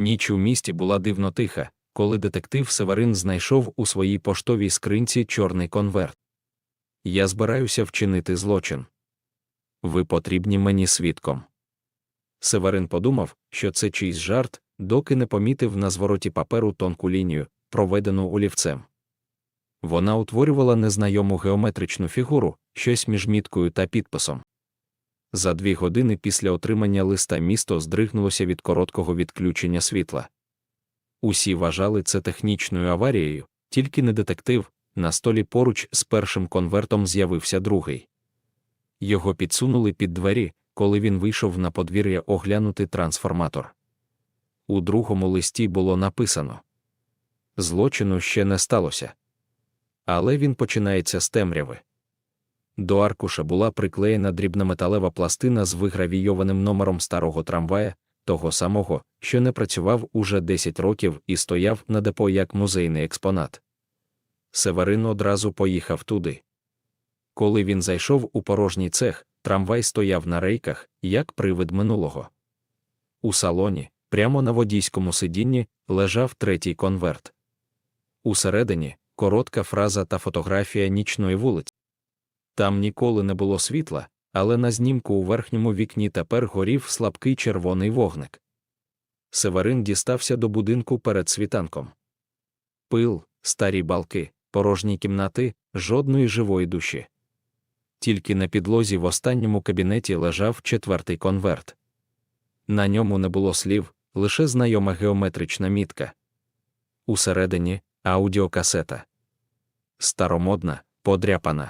Ніч у місті була дивно тиха, коли детектив Северин знайшов у своїй поштовій скринці чорний конверт. Я збираюся вчинити злочин. Ви потрібні мені свідком. Северин подумав, що це чийсь жарт, доки не помітив на звороті паперу тонку лінію, проведену олівцем. Вона утворювала незнайому геометричну фігуру, щось між міткою та підписом. За дві години після отримання листа місто здригнулося від короткого відключення світла. Усі вважали це технічною аварією, тільки не детектив, на столі поруч з першим конвертом з'явився другий. Його підсунули під двері, коли він вийшов на подвір'я оглянути трансформатор. У другому листі було написано Злочину ще не сталося. Але він починається з темряви. До аркуша була приклеєна дрібна металева пластина з вигравійованим номером старого трамвая, того самого, що не працював уже 10 років і стояв на депо як музейний експонат. Северин одразу поїхав туди. Коли він зайшов у порожній цех, трамвай стояв на рейках, як привид минулого. У салоні, прямо на водійському сидінні, лежав третій конверт. Усередині коротка фраза та фотографія нічної вулиці. Там ніколи не було світла, але на знімку у верхньому вікні тепер горів слабкий червоний вогник. Северин дістався до будинку перед світанком. Пил, старі балки, порожні кімнати, жодної живої душі. Тільки на підлозі в останньому кабінеті лежав четвертий конверт. На ньому не було слів, лише знайома геометрична мітка. Усередині аудіокасета. Старомодна, подряпана.